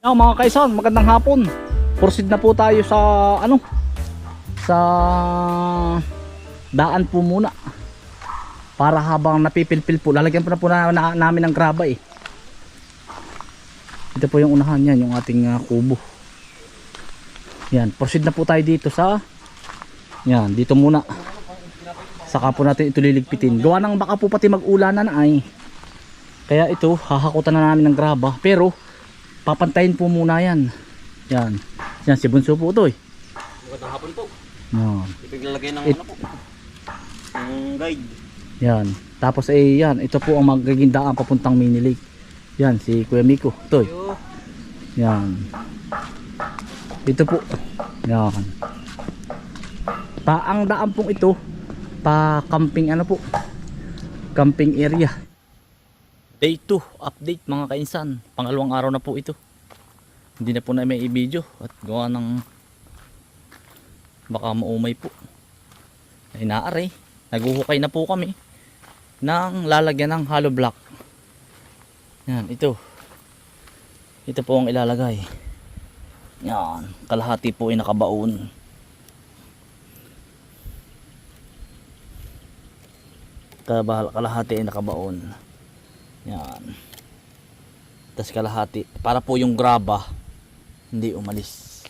Yan mga kaisan, magandang hapon. Proceed na po tayo sa ano sa daan po muna. Para habang napipilpil po, lalagyan po na po na, na- namin ng graba eh. Ito po yung unahan yan, yung ating ah, kubo. Yan, proceed na po tayo dito sa Yan, dito muna. Saka po natin ito liligpitin. Gawa ng baka po pati mag-ulanan na ay. Kaya ito, hahakutan na namin ng graba. Pero, papantayin po muna yan. Yan. Yan, si Bunso po ito eh. Magandang hapon po. Yan. Ipaglalagay ng It- ano po. Ng guide. Yan. Tapos eh, yan. Ito po ang magiging daan papuntang mini lake. Yan, si Kuya Miko. Ito eh. Yan. Ito po. Yan. Pa ang daan pong ito pa camping ano po. Camping area. Day 2 update mga kainsan. Pangalawang araw na po ito. Hindi na po na may i-video at gawa ng baka maumay po. Ay naari. Naguhukay na po kami ng lalagyan ng hollow block. Yan, ito. Ito po ang ilalagay. Yan, kalahati po ay nakabaon. Kabahal, kalahati ay nakabaon. Yan. Tapos kalahati. Para po yung graba hindi umalis.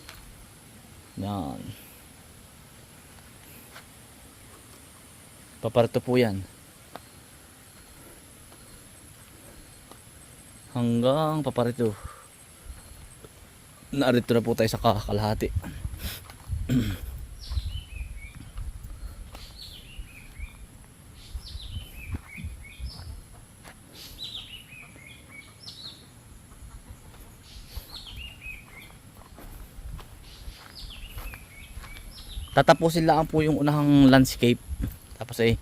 Yan. Paparito po yan. Hanggang paparito. Narito na po tayo sa kakalahati. Tatapusin lang po yung unahang landscape. Tapos ay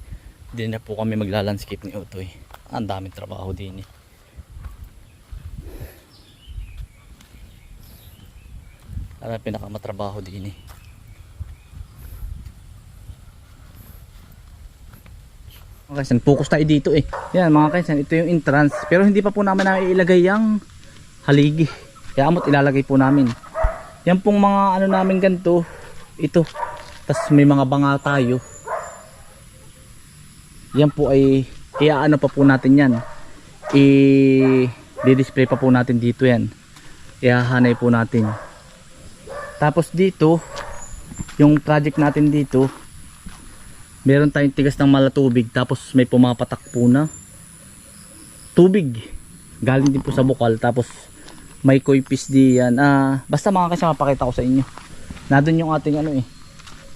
hindi na po kami magla-landscape ni Utoy. Ang daming trabaho din eh. Para pinakamatrabaho din eh. Mga kaisan, focus tayo dito eh. Yan mga kaisan, ito yung entrance. Pero hindi pa po namin nailagay yung haligi. Kaya amot ilalagay po namin. Yan pong mga ano namin ganito. Ito. Tapos may mga banga tayo. Yan po ay iaano pa po natin yan. I di-display pa po natin dito yan. Iahanay po natin. Tapos dito, yung project natin dito, meron tayong tigas ng malatubig tapos may pumapatak po na tubig. Galing din po sa bukal tapos may koi fish diyan. Ah, basta mga kasama pakita ko sa inyo. Nandun yung ating ano eh.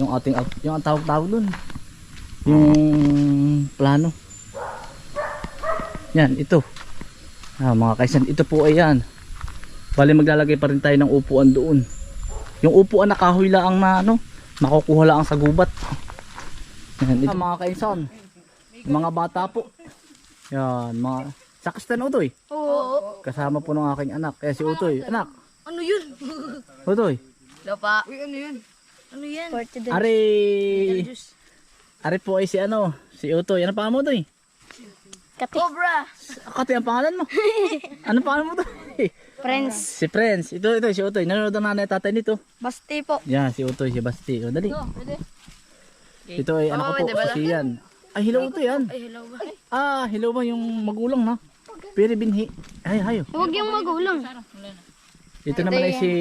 Yung ating yung ang tawag-tawag dun. Yung plano. Yan, ito. Ah, mga kaisan, ito po ay yan. Bali maglalagay pa rin tayo ng upuan doon. Yung upuan na kahoy lang na ano, makukuha lang sa gubat. Yan, ito. mga kaisan, mga bata po. Yan, mga sakastan Utoy. Oo. Kasama po ng aking anak. Kaya si Utoy, anak, Ano yun? Utoy. Lapa. Uy, ano yun? Ano yan? Ari, ari po ay si ano, si Utoy. Ano pa mo Utoy? Cobra. Kati ang pangalan mo. ano pangalan mo Utoy? Friends. si Friends. Ito, ito, si Utoy. Nanonood ang nanay at tatay nito. Basti po. Yan, si Utoy, si Basti. O, dali. pwede. Ito ay anak ko Oh, po, si Ian. Ay, hello Utoy yan. Ay, hello ba? Ah, hello ba yung magulang na? Pero binhi. Ay, hayo. Huwag yung magulang. Ito naman ay si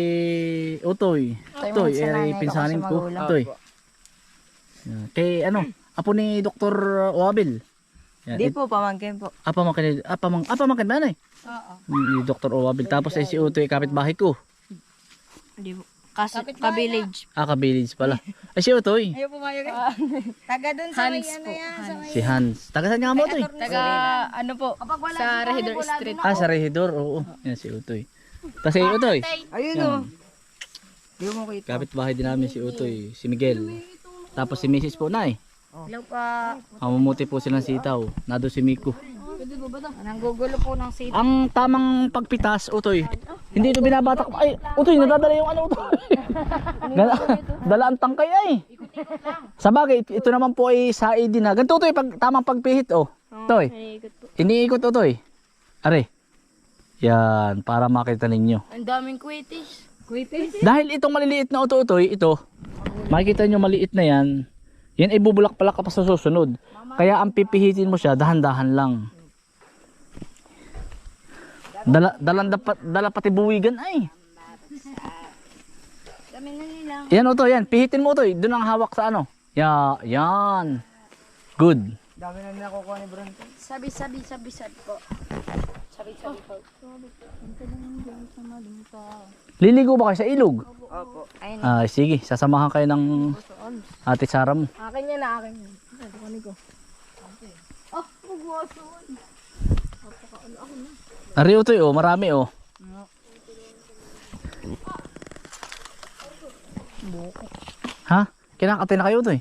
Utoy. Utoy, ay pinsanin ko. Utoy. Yan. Kay ano, apo ni Dr. Oabil. Yan. Di po, pamangkin po. Apa makin, apa mang, apa makin ba na eh? Oo. Ni Dr. Oabil. Tapos ay si Utoy, kapitbahay ko. Di po. Kasi, ka-village. Ah, ka-village pala. Ay si Utoy. Ayaw pumayag eh. Taga dun sa Hans may ano yan. Sa may... Si Hans. Taga saan nga mo Utoy? Taga, ano po, sa Regidor Street. Ah, sa Regidor. Oo. Yan si Utoy. Tapos si Utoy. Ayun o. Di mo kita. Kapitbahay din namin si Utoy, si Miguel. Tapos si Mrs. po na eh. Hello pa. Mamumuti po silang sitaw. Nado si Miko. Nanggugulo po ng seat. Ang tamang pagpitas, Utoy. Hindi ito binabatak. Ay, Utoy, nadadala yung ano, Utoy. dala, dala ang tangkay ay. Sa bagay, ito naman po ay sa ID na. Ganito, Utoy, pag, tamang pagpihit, oh. Utoy. Iniikot, Utoy. Are. Yan, para makita ninyo. Ang daming kwitis. Kwitis? Dahil itong maliliit na uto-utoy, ito, makikita nyo maliit na yan, yan ay bubulak pala ka pa sa susunod. Kaya ang pipihitin mo siya, dahan-dahan lang. Dala, dala, dala, dala pati buwigan ay. Kami na nila. Yan uto, yan. Pihitin mo uto. Doon ang hawak sa ano. Ya, yan. Good. Sabi, sabi, sabi, sabi po. Sabi, sabi po. Liligo ba kayo sa ilog? Opo. Ayun. Ah, sige, sasamahan kayo ng ate Sara mo. Akin yan na, akin yan. Ito kani ko. Oh, pagwason. Ari utoy, oh, marami oh. Ha? Kinakati na kayo utoy?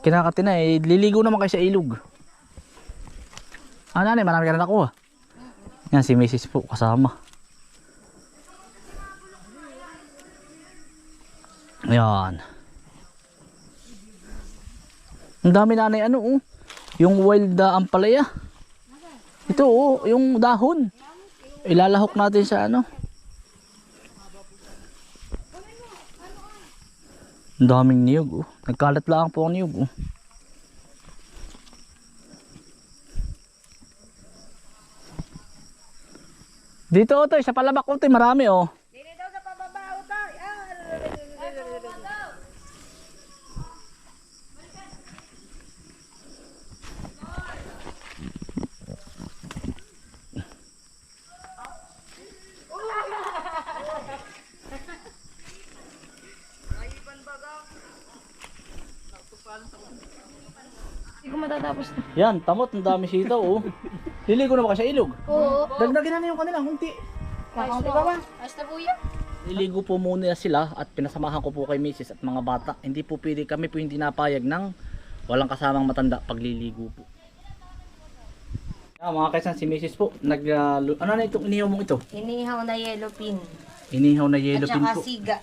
Kinakati na eh. Liligo naman kayo sa ilog. Ah, nanay, marami ka na nakuha. Yan, si Mrs. po kasama. Yan. Ang dami nanay ano oh. Yung wild uh, ampalaya. Ito oh, yung dahon. Ilalahok natin sa ano. Ang daming niyog oh. Nagkalat lang po ang niyog oh. Dito oh, sa palabak oh, marami oh. Hindi ko matatapos na. Yan, tamot, ang dami sitaw oh. Liligo na ba kayo sa ilog? Oo. Dagdagin na na yung kanila, hunti. Kakaunti pa ba? Basta po yan. Niligo po muna sila at pinasamahan ko po kay Mrs. at mga bata. Hindi po pwede kami po hindi napayag ng walang kasamang matanda pagliligo po. Ah, mga kaisan si Mrs. po, nag uh, ano na itong inihaw mong ito? Inihaw na yellow pin. Inihaw na yellow At pin saka po. siga.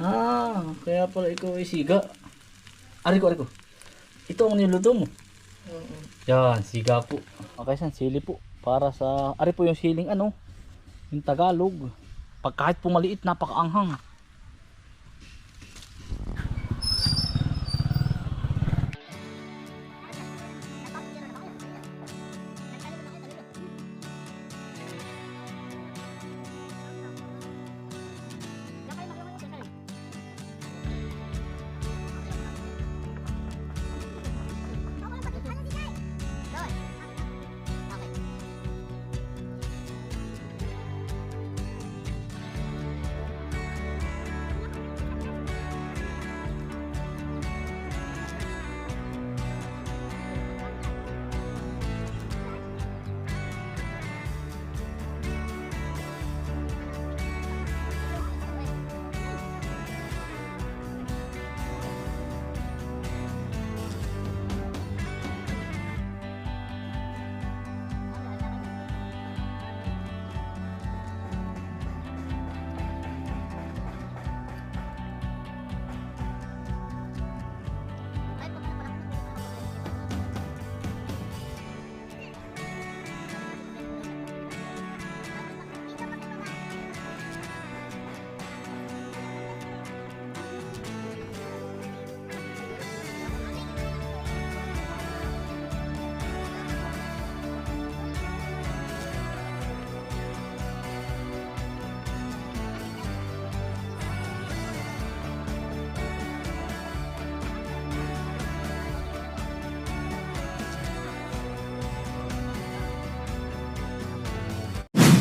Ah, kaya pala ikaw ay siga. Ari ko, ari ko. Ito ang niluto mo. Yan, siga po. Okay, san sili po. Para sa, ari po yung siling ano, yung Tagalog. Pag kahit po maliit, napakaanghang.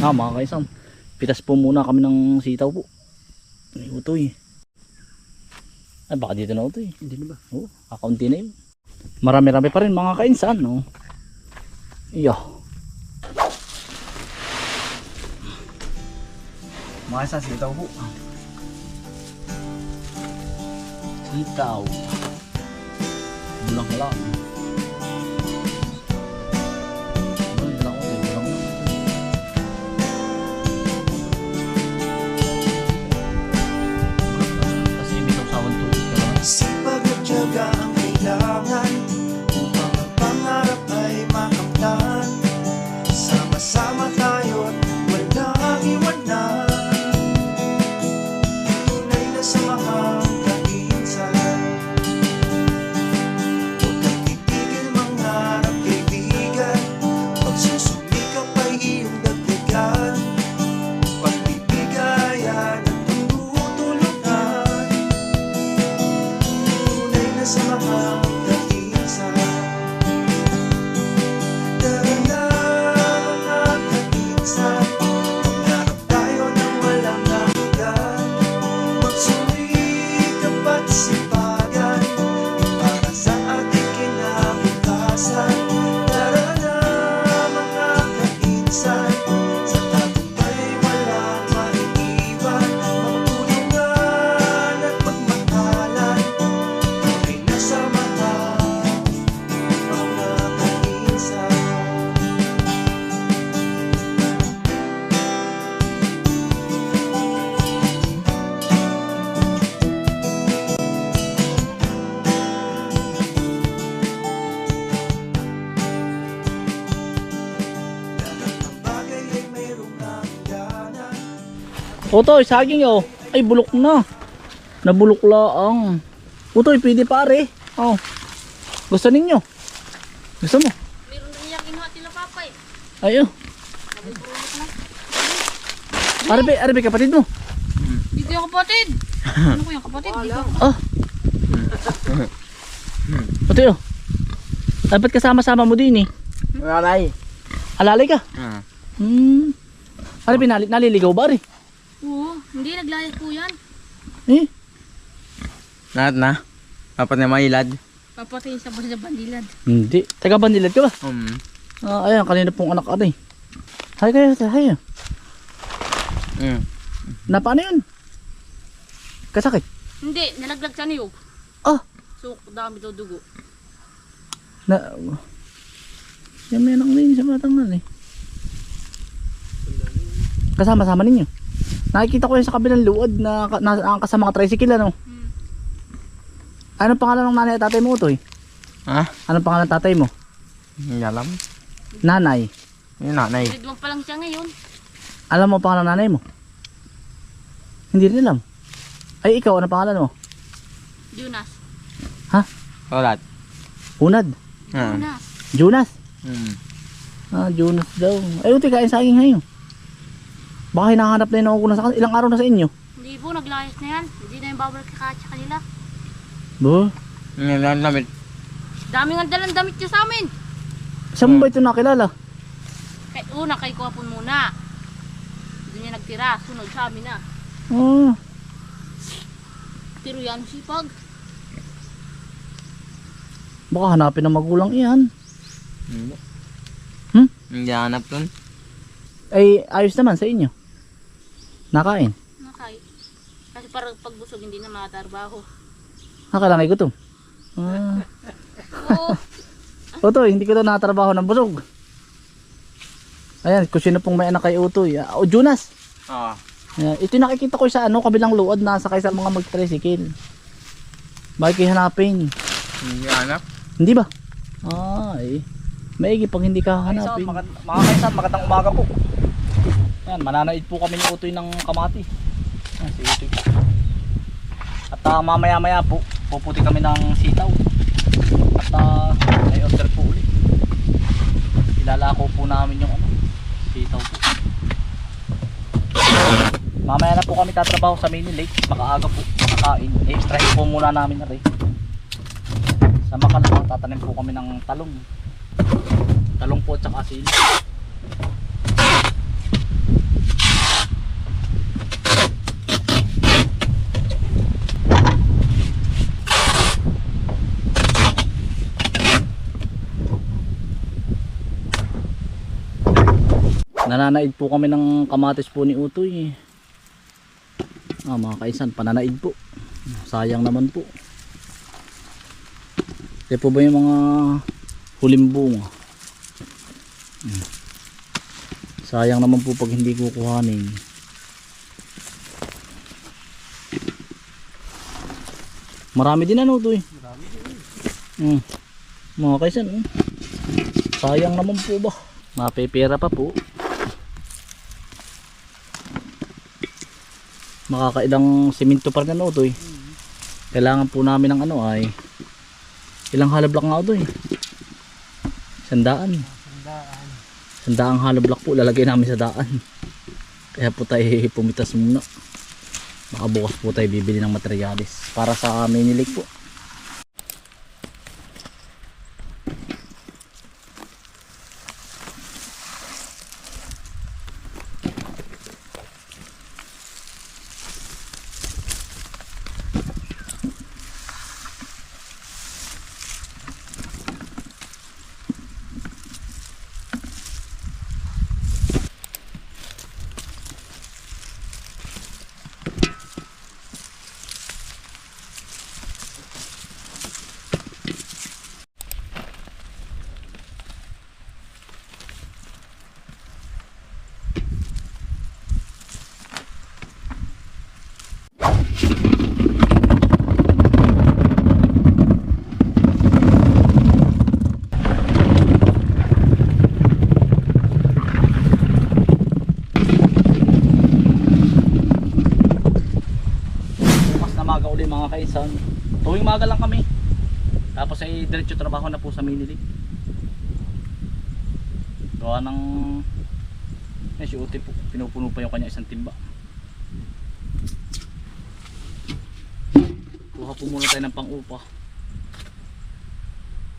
Ah, mga kaisan. Pitas po muna kami ng sitaw po. Ay, utoy. Ay, baka dito na utoy. Hindi na ba? Oo, kakaunti na yun. Marami-rami pa rin mga kainsan, no? Iyo. Mga kainsan, sitaw po. Sitaw. Bulang lang. Utoy, saging oh. Ay, bulok na. Nabulok laang. Utoy, pwede pare. Oh. Gusto ninyo? Gusto mo? Meron na niya kinuha tila papay. Ayo. Arabe, arabe kapatid mo. Dito yung kapatid. Ano ko yung kapatid? Dito. Ah. Utoy oh. Dapat kasama-sama mo din eh. Nanay. Alalay ka. Ah. Hmm. Arabe, nali naliligaw ba rin? Oo, hindi naglayas po yan. Eh. Lahat na. Dapat na mailad. Papatayin sa basa bandilad. Hindi. Taga Bandilat ka ba? Um. Ah, ayan, kanina pong anak aray. Hay kayo, hay. Mm. Na paano yun? Kasakit. Hindi, nalaglag sa niyog. Ah. So, dami daw dugo. Na... Yan may anak din sa batang nan eh. Kasama-sama ninyo. Nakikita ko yan sa kabilang luod na, na, na kasama ka tricycle ano. Hmm. Anong pangalan ng nanay at tatay mo eh? Ha? Anong pangalan ng tatay mo? Hindi alam. Nanay. Yung nanay. 1 pa lang siya ngayon. Alam mo ang pangalan ng nanay mo? Hindi rin alam. Ay ikaw, ano pangalan mo? Jonas. Ulat. Unad. Ah. Jonas. Jonas. Mm. Ah, Jonas daw. Ay, uti, kain saging ngayon. Baka hinahanap na yun ako na sa kanila. Ilang araw na sa inyo? Hindi po, naglayas na yan. Hindi na yung babalik kakatsa kanila. Bo, Yung lang damit. Dami nga dalang damit niya sa amin. saan mo ba ito nakilala? Kay una, kay Kuwapon muna. Doon niya nagtira. Sunod sa amin na. Ah, Pero yan sipag. baka hanapin ng magulang iyan. Hindi. Hmm? Hindi hanap dun. Ay, ayos naman sa inyo. Nakain. Nakay. Kasi parang pagbusog hindi na makatarbaho. Nakalanay ko to. Ah. Oo. Utoy, hindi ko to nakatrabaho ng busog. Ayan, kung sino pong may anak kay Utoy. Ah, o, Jonas. Oo. Ayan, ito yung nakikita ko sa ano, kabilang luod na sakay sa mga mag-tricycle. Bakit kayo hanapin? Hindi hanap. Hindi ba? Ay. Maigi pag hindi ka hanapin. Mga kaisan, magandang umaga po. Yan, mananaid po kami ni Utoy ng kamati. Yan, si Utoy. At ah, mamaya maya po, puputi kami ng sitaw. At uh, may order po ulit. Ilalako po namin yung ano, sitaw po. Mamaya na po kami tatrabaho sa mini lake. Makaaga po, makakain. I-extract po muna namin na rin. Sa makalamang tatanim po kami ng talong. Talong po at saka sili. Nananaid po kami ng kamatis po ni Utoy. Ah, mga kaisan, pananaid po. Sayang naman po. Kaya po ba yung mga huling bunga? Hmm. Sayang naman po pag hindi kukuhanin. Marami din ano to eh. Marami din. Hmm. Mga kaisan, oh. sayang naman po ba? Mapepera pa po. Makakailang simento pa rin ano eh. Kailangan po namin ng ano ay ilang hollow block nga ito eh. Sandaan. Sandaang hollow block po lalagay namin sa daan. Kaya po tayo pumitas muna. Baka bukas po tayo bibili ng materialis para sa mini lake po. Kainsan. Tuwing maga lang kami. Tapos ay diretso trabaho na po sa Minili. Gawa ng eh, si Uti po, pinupuno pa yung kanya isang timba. Kuha po muna tayo ng pang-upa.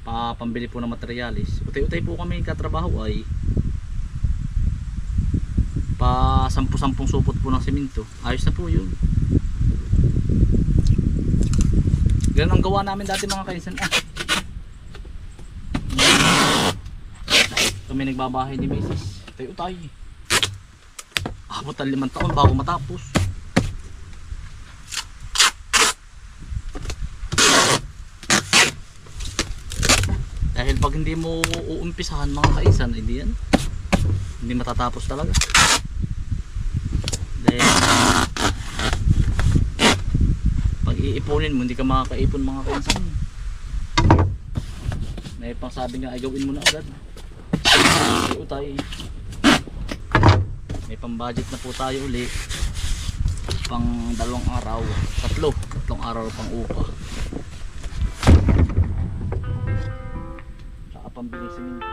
Pa pambili po ng materialis. Utay-utay po kami katrabaho ay pa sampu-sampung supot po ng simento. Ayos na po yun. Ganun ang gawa namin dati mga kaisan. Ah. Kami nagbabahay ni Mrs. Tayo tayo. Abot ang limang taon bago matapos. Dahil pag hindi mo uumpisahan mga kaisan, hindi yan. Hindi matatapos talaga. Dahil pag iipunin mo, hindi ka makakaipon mga kaisan. May pang sabi nga ay gawin mo na agad. Ay utay. May pang budget na po tayo uli. Pang dalawang araw. Tatlo. Tatlong araw pang upa. Tsaka pambili simento.